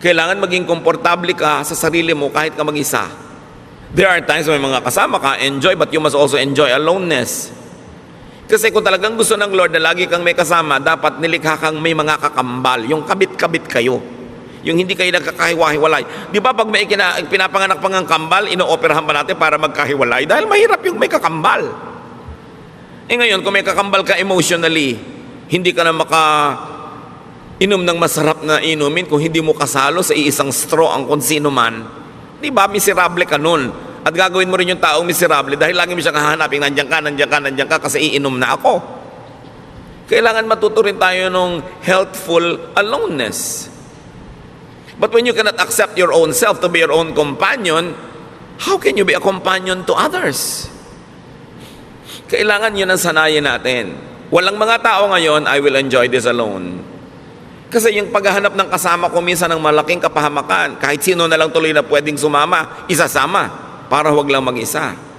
Kailangan maging komportable ka sa sarili mo kahit ka mag-isa. There are times may mga kasama ka, enjoy, but you must also enjoy aloneness. Kasi kung talagang gusto ng Lord na lagi kang may kasama, dapat nilikha kang may mga kakambal, yung kabit-kabit kayo. Yung hindi kayo nagkakahiwa-hiwalay. Di ba pag may ikina, pinapanganak pang ang kambal, ino-operahan pa natin para magkahiwalay? Dahil mahirap yung may kakambal. Eh ngayon, kung may kakambal ka emotionally, hindi ka na maka inom ng masarap na inumin kung hindi mo kasalo sa iisang straw ang kung man. Di ba, miserable ka nun. At gagawin mo rin yung taong miserable dahil lagi mo siyang hahanapin, nandiyan ka, nandiyan ka, nandiyan ka, kasi iinom na ako. Kailangan matuto rin tayo ng healthful aloneness. But when you cannot accept your own self to be your own companion, how can you be a companion to others? Kailangan yun ang sanayin natin. Walang mga tao ngayon, I will enjoy this alone. Kasi yung paghahanap ng kasama ko minsan ng malaking kapahamakan, kahit sino na lang tuloy na pwedeng sumama, isasama, para huwag lang mag-isa.